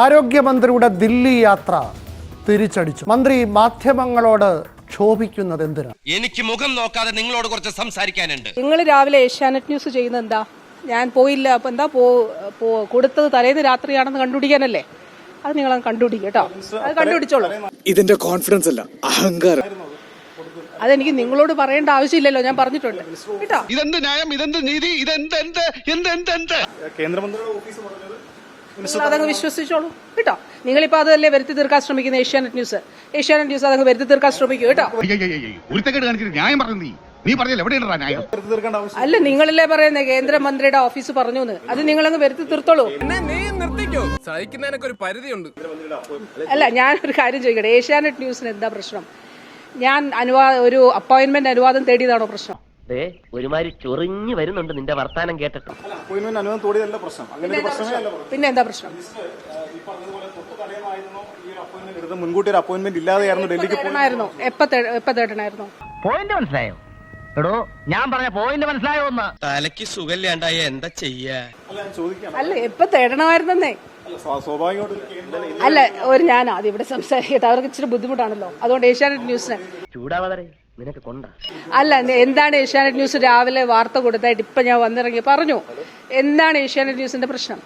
ആരോഗ്യമന്ത്രിയുടെ ദില്ലി യാത്ര തിരിച്ചടിച്ചു. മന്ത്രി മാധ്യമങ്ങളോട് ക്ഷോഭിക്കുന്നത് എന്തിനാണ് എനിക്ക് മുഖം നോക്കാതെ നിങ്ങളോട് കുറച്ച് സംസാരിക്കാനുണ്ട്. നിങ്ങൾ രാവിലെ ഏഷ്യാനെറ്റ് ന്യൂസ് ചെയ്യുന്നത് എന്താ? ഞാൻ പോയില്ല അപ്പൊ എന്താ പോ കൊടുത്തത് തലേന്ന് രാത്രിയാണെന്ന് കണ്ടുപിടിക്കാനല്ലേ? അത് നിങ്ങൾ കണ്ടുപിടിക്കും കേട്ടോ. അത് കണ്ടുപിടിച്ചോളൂ. ഇതിന്റെ കോൺഫിഡൻസ് അല്ല അഹങ്കാരം. അതെനിക്ക് നിങ്ങളോട് പറയേണ്ട ആവശ്യമില്ലല്ലോ ഞാൻ പറഞ്ഞിട്ടുണ്ട്. കേട്ടോ? ഇതെന്ത് ന്യായം? ഇതെന്ത് നീതി? ഇതെന്ത് എന്ത് എന്ത് എന്ത് എന്ത് കേന്ദ്രമന്ത്രിയുടെ ഓഫീസ് പറഞ്ഞത് അതങ്ങ് വിശ്വസിച്ചോളൂ. കേട്ടോ? നിങ്ങളിപ്പോ അതല്ലേ വരുത്തി തീർക്കാൻ ശ്രമിക്കുന്ന ഏഷ്യാനെറ്റ് ന്യൂസ്? ഏഷ്യാനെറ്റ് ന്യൂസ് അതങ്ങ് വരുത്തി തീർക്കാൻ ശ്രമിക്കൂ കേട്ടോ? ന്യായം പറഞ്ഞു നീ. നീ അല്ല നിങ്ങളല്ലേ പറയുന്നത് കേന്ദ്രമന്ത്രിയുടെ ഓഫീസ് പറഞ്ഞു അത് നിങ്ങളങ്ങ് വരുത്തി തീർത്തോളൂ. ഒരു പരിധിയുണ്ട്. അല്ല ഞാൻ ഒരു കാര്യം ചോദിക്കട്ടെ? ഏഷ്യാനെറ്റ് ന്യൂസിന് എന്താ പ്രശ്നം? ഞാൻ അനുവാദം ഒരു അപ്പോയിന്റ്മെന്റ് അനുവാദം തേടിയതാണോ പ്രശ്നം? ദേ, ഒരുമാതിരി ചൊറിഞ്ഞു വരുന്നുണ്ട് നിന്റെ വർത്താനം കേട്ടിട്ട്. അപ്പോയിന്റ്മെന്റ് അനുവദം തോടിയതല്ല പ്രശ്നം. അങ്ങനെ പ്രശ്നമേ അല്ല. പ്രശ്നം. പിന്നെ എന്താ പ്രശ്നം ഈ പറഞ്ഞതുപോലെ തൊട്ട് തടയമായിരുന്നു? ഈ അപ്പോയിന്റ്മെന്റ് എടുത്ത് മുൻകൂട്ടി ഒരു അപ്പോയിന്റ്മെന്റ് ഇല്ലാതെയായിരുന്നു ഡൽഹിക്ക് തേടണമായിരുന്നോ? എപ്പ തേ- പോയിന്റ് മനസ്സിലായോ? എടോ ഞാൻ പറഞ്ഞ പോയിന്റ് മനസ്സിലായോ ഒന്ന്? തലക്ക് സുഖമില്ലാണ്ടായ എന്താ ചെയ്യാ? അല്ല എപ്പ തേടണമായിരുന്നേ അല്ല ഒരു കേന്ദ്ര അല്ല ഒരു ഞാൻ ആദ്യം ഇവിടെ സംസാരിക്കട്ടെ. അവർക്ക് ഇച്ചിരി ബുദ്ധിമുട്ടാണല്ലോ. അതുകൊണ്ട് ഏഷ്യാനെറ്റ് ന്യൂസിന്. ചൂടാവാതെ അല്ല എന്താണ് ഏഷ്യാനെറ്റ് ന്യൂസ് രാവിലെ വാർത്ത കൊടുത്തായിട്ട് ഇപ്പൊ ഞാൻ വന്നിറങ്ങി പറഞ്ഞു? എന്താണ് ഏഷ്യാനെറ്റ് ന്യൂസിന്റെ പ്രശ്നം?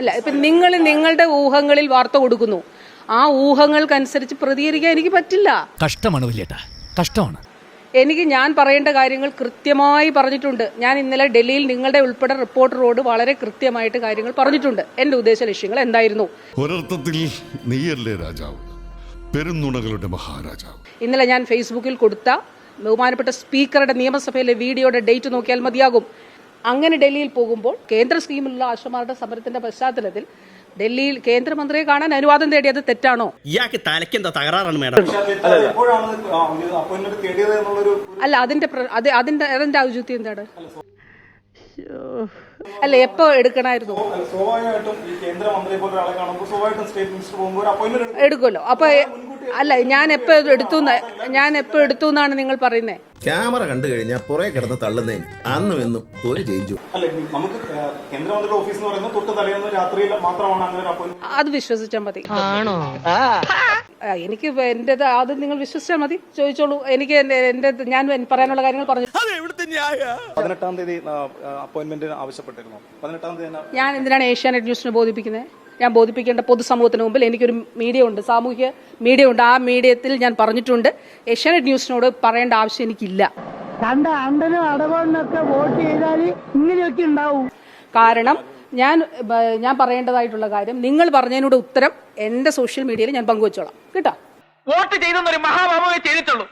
അല്ല ഇപ്പൊ നിങ്ങൾ നിങ്ങളുടെ ഊഹങ്ങളിൽ വാർത്ത കൊടുക്കുന്നു. ആ ഊഹങ്ങൾക്കനുസരിച്ച് പ്രതികരിക്കാൻ എനിക്ക് പറ്റില്ല. കഷ്ടമാണ് വലിയേട്ടാ കഷ്ടമാണ്. എനിക്ക് ഞാൻ പറയേണ്ട കാര്യങ്ങൾ കൃത്യമായി പറഞ്ഞിട്ടുണ്ട്. ഞാൻ ഇന്നലെ ഡൽഹിയിൽ നിങ്ങളുടെ ഉൾപ്പെടെ റിപ്പോർട്ടറോട് വളരെ കൃത്യമായിട്ട് കാര്യങ്ങൾ പറഞ്ഞിട്ടുണ്ട്. എന്റെ ഉദ്ദേശ ലക്ഷ്യങ്ങൾ എന്തായിരുന്നു? ഒരർത്ഥത്തിൽ നീയല്ലേ രാജാവ്? പെരുന്നുണകളുടെ മഹാരാജാവ്. ഇന്നലെ ഞാൻ ഫേസ്ബുക്കിൽ കൊടുത്ത ബഹുമാനപ്പെട്ട സ്പീക്കറുടെ നിയമസഭയിലെ വീഡിയോയുടെ ഡേറ്റ് നോക്കിയാൽ മതിയാകും. അങ്ങനെ ഡൽഹിയിൽ പോകുമ്പോൾ കേന്ദ്ര സ്കീമിലുള്ള ആശമാരുടെ സമരത്തിന്റെ പശ്ചാത്തലത്തിൽ ഡൽഹിയിൽ കേന്ദ്രമന്ത്രിയെ കാണാൻ അനുവാദം തേടിയത് തെറ്റാണോ? ഇയാൾക്ക് തലയ്ക്കെന്താ തകരാറാണ് മേഡം. അല്ല അതിന്റെ അത് അതിന്റെ അതിന്റെ ഔചിത്യം എന്താണ്? അല്ല എപ്പോ എടുക്കണായിരുന്നു? എടുക്കുമല്ലോ. അപ്പൊ അല്ല ഞാൻ എപ്പോ എടുത്തു ഞാൻ എപ്പോ എടുത്തു എന്നാണ് നിങ്ങൾ പറയുന്നത് ക്യാമറ കണ്ടു കഴിഞ്ഞാൽ പുറകെ കിടന്ന് തള്ളുന്നേ. അന്നും എന്നും ഒരു ചേഞ്ചു. അല്ല നമുക്ക് കേന്ദ്രമന്ത്രിയുടെ ഓഫീസ് എന്ന് പറയുന്നത് തൊട്ട് തടയുന്ന രാത്രിയിൽ മാത്രമാണ് അങ്ങനെ ഒരു അത് വിശ്വസിച്ചാൽ മതി. ആ, എനിക്ക് എന്റെ അത് നിങ്ങൾ വിശ്വസിച്ചാൽ മതി. ചോദിച്ചോളൂ. എനിക്ക് എന്റെ ഞാൻ പറയാനുള്ള കാര്യങ്ങൾ പറഞ്ഞു. പതിനെട്ടാം തീയതി അപ്പോയിന്റ്മെന്റ് ആവശ്യപ്പെട്ടിരുന്നു. പതിനെട്ടാം തീയതി ഞാൻ എന്തിനാണ് ഏഷ്യാനെറ്റ് ന്യൂസിനെ ബോധിപ്പിക്കുന്നത് ഞാൻ ബോധിപ്പിക്കേണ്ട പൊതുസമൂഹത്തിന് മുമ്പിൽ എനിക്കൊരു മീഡിയ ഉണ്ട് സാമൂഹ്യ മീഡിയ ഉണ്ട്. ആ മീഡിയത്തിൽ ഞാൻ പറഞ്ഞിട്ടുണ്ട് ഏഷ്യാനെറ്റ് ന്യൂസിനോട് പറയേണ്ട ആവശ്യം എനിക്കില്ല. കണ്ട അണ്ടനും അടവണ്ണൊക്കെ വോട്ട് ചെയ്താൽ ഇങ്ങനെയൊക്കെ ഉണ്ടാവും. കാരണം ഞാൻ ഞാൻ പറയേണ്ടതായിട്ടുള്ള കാര്യം നിങ്ങൾ പറഞ്ഞതിനോട് ഉത്തരം എന്റെ സോഷ്യൽ മീഡിയയിൽ ഞാൻ പങ്കുവച്ചോളാം. കേട്ടോ? വോട്ട് ചെയ്തെന്നൊരു മഹാഭാവമേ ചെയ്തിട്ടുള്ളൂ.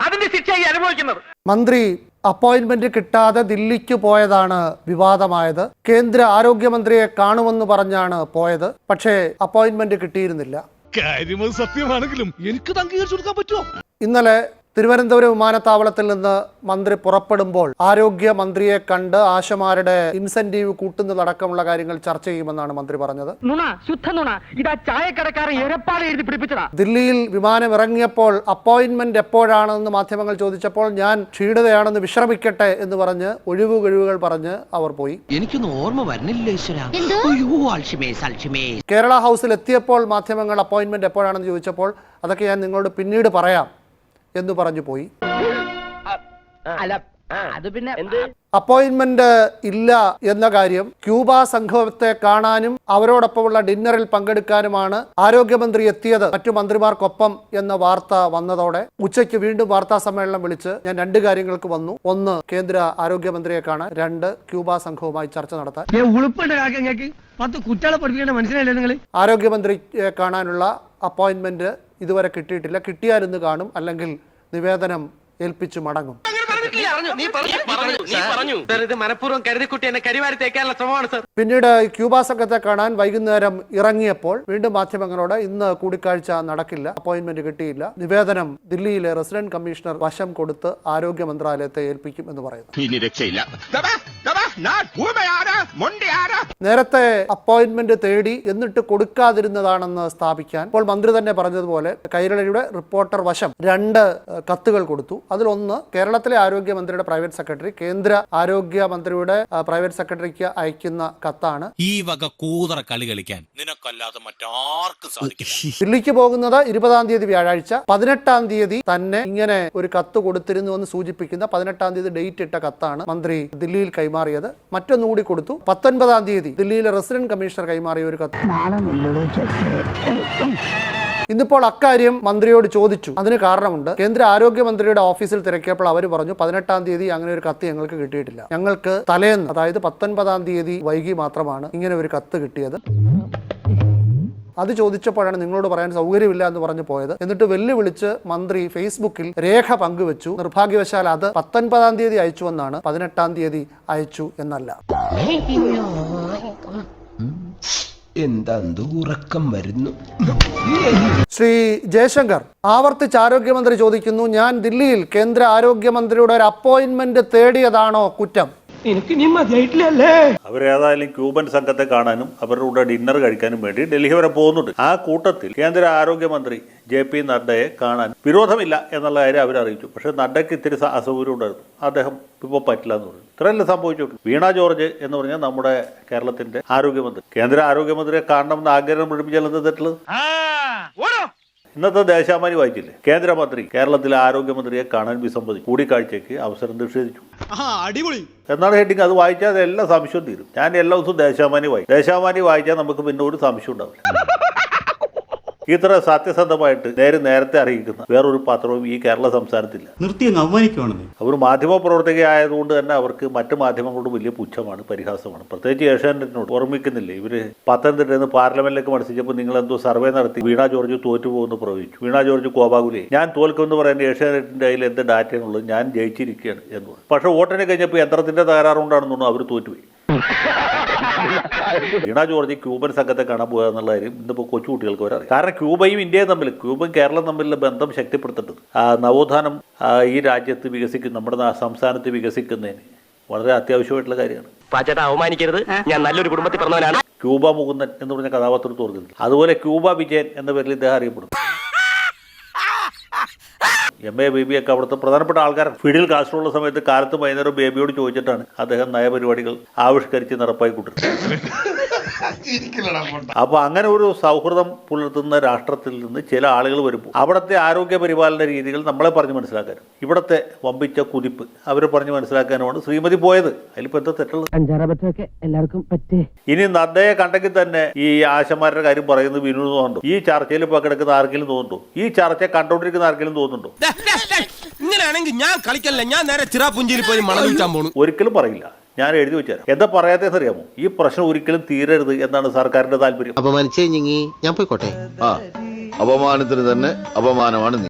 അതിന്റെ ശിക്ഷയായി അനുഭവിക്കുന്നത്. മന്ത്രി അപ്പോയിന്റ്മെന്റ് കിട്ടാതെ ദില്ലിക്ക് പോയതാണ് വിവാദമായത്. കേന്ദ്ര ആരോഗ്യമന്ത്രിയെ കാണുമെന്ന് പറഞ്ഞാണ് പോയത്. പക്ഷേ അപ്പോയിന്റ്മെന്റ് കിട്ടിയിരുന്നില്ല. സത്യമാണെങ്കിലും എനിക്ക് ഇന്നലെ തിരുവനന്തപുരം വിമാനത്താവളത്തിൽ നിന്ന് മന്ത്രി പുറപ്പെടുമ്പോൾ ആരോഗ്യമന്ത്രിയെ കണ്ട് ആശമാരുടെ ഇൻസെന്റീവ് കൂട്ടുന്നതടക്കമുള്ള കാര്യങ്ങൾ ചർച്ച ചെയ്യുമെന്നാണ് മന്ത്രി പറഞ്ഞത്. ദില്ലിയിൽ വിമാനം ഇറങ്ങിയപ്പോൾ അപ്പോയിന്റ്മെന്റ് എപ്പോഴാണെന്ന് മാധ്യമങ്ങൾ ചോദിച്ചപ്പോൾ ഞാൻ ക്ഷീണിതയാണെന്ന് വിശ്രമിക്കട്ടെ എന്ന് പറഞ്ഞ് ഒഴിവു കഴിവുകൾ പറഞ്ഞ് അവർ പോയി. എനിക്കൊന്നും ഓർമ്മ വരുന്നില്ല കേരള ഹൗസിൽ എത്തിയപ്പോൾ മാധ്യമങ്ങൾ അപ്പോയിന്റ്മെന്റ് എപ്പോഴാണെന്ന് ചോദിച്ചപ്പോൾ അതൊക്കെ ഞാൻ നിങ്ങളോട് പിന്നീട് പറയാം. എന്ന് പറഞ്ഞു പോയി. അല്ല അത് പിന്നെ അപ്പോയിന്റ്മെന്റ് ഇല്ല എന്ന കാര്യം ക്യൂബ സംഘത്തെ കാണാനും അവരോടൊപ്പമുള്ള ഡിന്നറിൽ പങ്കെടുക്കാനുമാണ് ആരോഗ്യമന്ത്രി എത്തിയത് മറ്റു മന്ത്രിമാർക്കൊപ്പം എന്ന വാർത്ത വന്നതോടെ. ഉച്ചയ്ക്ക് വീണ്ടും വാർത്താ സമ്മേളനം വിളിച്ച് ഞാൻ രണ്ട് കാര്യങ്ങൾക്ക് വന്നു. ഒന്ന് കേന്ദ്ര ആരോഗ്യമന്ത്രിയെ കാണാൻ. രണ്ട് ക്യൂബ സംഘവുമായി ചർച്ച നടത്താൻ. ആരോഗ്യമന്ത്രിയെ കാണാനുള്ള അപ്പോയിന്റ്മെന്റ് ഇതുവരെ കിട്ടിയിട്ടില്ല. കിട്ടിയാൽ ഇന്ന് കാണും. അല്ലെങ്കിൽ നിവേദനം ഏൽപ്പിച്ചു മടങ്ങും. പിന്നീട് ക്യൂബ സംഘത്തെ കാണാൻ വൈകുന്നേരം ഇറങ്ങിയപ്പോൾ വീണ്ടും മാധ്യമങ്ങളോട് ഇന്ന് കൂടിക്കാഴ്ച നടക്കില്ല. അപ്പോയിന്റ്മെന്റ് കിട്ടിയില്ല. നിവേദനം ദില്ലിയിലെ റെസിഡന്റ് കമ്മീഷണർ വശം കൊടുത്ത് ആരോഗ്യ മന്ത്രാലയത്തെ ഏൽപ്പിക്കും എന്ന് പറയുന്നു. ഇനി രക്ഷയില്ല. നേരത്തെ അപ്പോയിന്റ്മെന്റ് തേടി എന്നിട്ട് കൊടുക്കാതിരുന്നതാണെന്ന് സ്ഥാപിക്കാൻ ഇപ്പോൾ മന്ത്രി തന്നെ പറഞ്ഞതുപോലെ കൈരളിയുടെ റിപ്പോർട്ടർ വശം രണ്ട് കത്തുകൾ കൊടുത്തു. അതിലൊന്ന് കേരളത്തിലെ ആരോഗ്യ ആരോഗ്യമന്ത്രിയുടെ പ്രൈവറ്റ് സെക്രട്ടറി കേന്ദ്ര ആരോഗ്യ മന്ത്രിയുടെ പ്രൈവറ്റ് സെക്രട്ടറിക്ക് അയക്കുന്ന കത്താണ്. ഈ വക കൂതറ കളി കളിക്കാൻ നിനക്കല്ലാതെ മറ്റാർക്കും സാധിക്കില്ല. ദില്ലിക്ക് പോകുന്നത് ഇരുപതാം തീയതി വ്യാഴാഴ്ച. പതിനെട്ടാം തീയതി തന്നെ ഇങ്ങനെ ഒരു കത്ത് കൊടുത്തിരുന്നു എന്ന് സൂചിപ്പിക്കുന്ന പതിനെട്ടാം തീയതി ഡേറ്റ് ഇട്ട കത്താണ് മന്ത്രി ദില്ലിയിൽ കൈമാറിയത്. മറ്റൊന്നുകൂടി കൊടുത്തു. പത്തൊൻപതാം തീയതി ദില്ലിയിലെ റെസിഡന്റ് കമ്മീഷണർ കൈമാറിയ ഒരു കത്ത്. ഇന്നിപ്പോൾ അക്കാര്യം മന്ത്രിയോട് ചോദിച്ചു. അതിന് കാരണമുണ്ട്. കേന്ദ്ര ആരോഗ്യമന്ത്രിയുടെ ഓഫീസിൽ തിരക്കിയപ്പോൾ അവർ പറഞ്ഞു പതിനെട്ടാം തീയതി അങ്ങനെ ഒരു കത്ത് ഞങ്ങൾക്ക് കിട്ടിയിട്ടില്ല. ഞങ്ങൾക്ക് തലേന്ന് അതായത് പത്തൊൻപതാം തീയതി വൈകി മാത്രമാണ് ഇങ്ങനെ ഒരു കത്ത് കിട്ടിയത്. അത് ചോദിച്ചപ്പോഴാണ് നിങ്ങളോട് പറയാൻ സൗകര്യമില്ല എന്ന് പറഞ്ഞു പോയത്. എന്നിട്ട് വെല്ലുവിളിച്ച് മന്ത്രി ഫേസ്ബുക്കിൽ രേഖ പങ്കുവച്ചു. നിർഭാഗ്യവശാൽ അത് പത്തൊൻപതാം തീയതി അയച്ചു എന്നാണ് പതിനെട്ടാം തീയതി അയച്ചു എന്നല്ല. എന്താ ഉറക്കം വരുന്നു? ശ്രീ ജയശങ്കർ ആവർത്തിച്ച് ആരോഗ്യമന്ത്രി ചോദിക്കുന്നു ഞാൻ ദില്ലിയിൽ കേന്ദ്ര ആരോഗ്യമന്ത്രിയുടെ ഒരു അപ്പോയിന്റ്മെന്റ് തേടിയതാണോ കുറ്റം? എനിക്ക് നീ മതിയായിട്ടില്ലല്ലേ? അവരേതായാലും ക്യൂബൻ സംഘത്തെ കാണാനും അവരുടെ കൂടെ ഡിന്നർ കഴിക്കാനും വേണ്ടി ഡൽഹി വരെ പോകുന്നുണ്ട്. ആ കൂട്ടത്തിൽ കേന്ദ്ര ആരോഗ്യമന്ത്രി ജെ പി നഡ്ഡയെ കാണാൻ വിരോധമില്ല എന്നുള്ള കാര്യം അവരറിയിച്ചു അറിയിച്ചു. പക്ഷേ നഡ്ഡയ്ക്ക് ഇത്തിരി അസൗകര്യം ഉണ്ടായിരുന്നു. അദ്ദേഹം ഇപ്പോൾ പറ്റില്ല എന്ന് പറഞ്ഞു. ഇത്രയല്ല സംഭവിച്ചിട്ടുണ്ട് വീണ ജോർജ് എന്ന് പറഞ്ഞാൽ നമ്മുടെ കേരളത്തിന്റെ ആരോഗ്യമന്ത്രി. കേന്ദ്ര ആരോഗ്യമന്ത്രിയെ കാണണമെന്ന് ആഗ്രഹം പിടിപ്പിച്ചാൽ എന്താ തെറ്റുള്ളത്? ഇന്നത്തെ ദേശാമാനി വായിച്ചില്ലേ കേന്ദ്രമന്ത്രി കേരളത്തിലെ ആരോഗ്യമന്ത്രിയെ കാണാൻ വിസമ്മതിച്ചു കൂടിക്കാഴ്ചയ്ക്ക് അവസരം നിഷേധിച്ചു. അടിപൊളി. എന്നാണ് ഹെഡിങ്. അത് വായിച്ചാൽ എല്ലാ സംശയവും തീരും. ഞാൻ എല്ലാ ദിവസവും ദേശാമാനി വായിക്കും. ദേശാമാനി വായിച്ചാൽ നമുക്ക് പിന്നെ ഒരു സംശയം ഉണ്ടാവില്ല. ഇത്ര സത്യസന്ധമായിട്ട് നേരെ നേരത്തെ അറിയിക്കുന്ന വേറൊരു പത്രവും ഈ കേരള സംസ്ഥാനത്തില്ല നിർത്തി അങ്ങ് അവർ മാധ്യമ പ്രവർത്തകയായതുകൊണ്ട് തന്നെ അവർക്ക് മറ്റു മാധ്യമങ്ങളോട് വലിയ പുച്ഛമാണ് പരിഹാസമാണ്. പ്രത്യേകിച്ച് ഏഷ്യാനെറ്റിനോട് ഓർമ്മിക്കുന്നില്ലേ? ഇവർ പത്തനംതിട്ടയിൽ നിന്ന് പാർലമെന്റിലേക്ക് മത്സരിച്ചപ്പോൾ നിങ്ങൾ എന്തോ സർവേ നടത്തി വീണ ജോർജ് തോറ്റുപോകുമെന്ന് പ്രവചിച്ചു. വീണ ജോർജ് കോപാകുലി. ഞാൻ തോൽക്കുമെന്ന് പറയുന്നത് ഏഷ്യാനെറ്റിന്റെ കയ്യിൽ എന്ത് ഡാറ്റയാണുള്ളത്? ഞാൻ ജയിച്ചിരിക്കുകയാണ് എന്ന് പറഞ്ഞു. പക്ഷേ വോട്ടിനെ കഴിഞ്ഞപ്പോൾ യന്ത്രത്തിന്റെ തകരാറുകൊണ്ടാണെന്ന് തോന്നുന്നു അവർ തോറ്റുപോയി. വീണ ജോർജ് ക്യൂബൻ സംഘത്തെ കാണാൻ പോകുക എന്നുള്ള കാര്യം ഇന്നിപ്പോൾ കൊച്ചുകുട്ടികൾക്ക് വരെ അറിയാം കാരണം ക്യൂബയും ഇന്ത്യയും തമ്മിൽ ക്യൂബയും കേരളം തമ്മിലുള്ള ബന്ധം ശക്തിപ്പെടുത്തേണ്ടത് ആ നവോത്ഥാനം ഈ രാജ്യത്ത് വികസിക്കുന്ന നമ്മുടെ സംസ്ഥാനത്ത് വികസിക്കുന്നതിന് വളരെ അത്യാവശ്യമായിട്ടുള്ള കാര്യമാണ്. പാച്ചേട്ടാ അവമാനിക്കരുത്. ഞാൻ നല്ലൊരു കുടുംബത്തിൽ പറഞ്ഞവനാണ് ക്യൂബ മുകുന്ദൻ എന്ന് പറഞ്ഞ കഥാപാത്രത്തെ ഓർക്കുന്നില്ല അതുപോലെ ക്യൂബ വിജയൻ എന്ന പേരിൽ ഇദ്ദേഹം അറിയപ്പെടും എം എ ബേബി ഒക്കെ അവിടുത്തെ പ്രധാനപ്പെട്ട ആൾക്കാർ ഫിഡിൽ കാസ്ട്രോളുള്ള സമയത്ത് കാലത്ത് വൈകുന്നേരം ബേബിയോട് ചോദിച്ചിട്ടാണ് അദ്ദേഹം നയപരിപാടികൾ ആവിഷ്കരിച്ച് നടപ്പായി കൊണ്ടിരുന്നത്. അപ്പൊ അങ്ങനെ ഒരു സൗഹൃദം പുലർത്തുന്ന രാഷ്ട്രത്തിൽ നിന്ന് ചില ആളുകൾ വരുമ്പോൾ അവിടുത്തെ ആരോഗ്യ പരിപാലന രീതികൾ നമ്മളെ പറഞ്ഞ് മനസ്സിലാക്കാൻ. ഇവിടത്തെ വമ്പിച്ച കുതിപ്പ് അവർ പറഞ്ഞ് മനസ്സിലാക്കാനുമാണ് ശ്രീമതി പോയത്. അതിലിപ്പോ എന്താ തെറ്റുള്ളത്? എല്ലാവർക്കും പറ്റേ. ഇനി നദ്ദയെ കണ്ടെങ്കിൽ തന്നെ ഈ ആശമാരുടെ കാര്യം പറയുന്നത് വിനോദമുണ്ടോ ഈ ചർച്ചയിൽ പങ്കെടുക്കുന്ന ആർക്കെങ്കിലും തോന്നുന്നു ഈ ചർച്ച കണ്ടോണ്ടിരിക്കുന്ന ആർക്കെങ്കിലും തോന്നുന്നുണ്ടോ? ഇങ്ങനെയാണെങ്കിൽ ഞാൻ കളിക്കല്ല? ഞാൻ നേരെ ചിറാപുഞ്ചിയിൽ പോയി മണം പോണു. ഒരിക്കലും പറയില്ല. ഞാൻ എഴുതി വെച്ചുതരാം എന്താ പറയാത്തതെന്ന് അറിയാമോ? ഈ പ്രശ്നം ഒരിക്കലും തീരരുത് എന്നാണ് സർക്കാരിന്റെ താല്പര്യം. അപമാനിച്ചേ ഞാൻ പോയിക്കോട്ടെ? ആ. അപമാനത്തിന് തന്നെ അപമാനമാണ്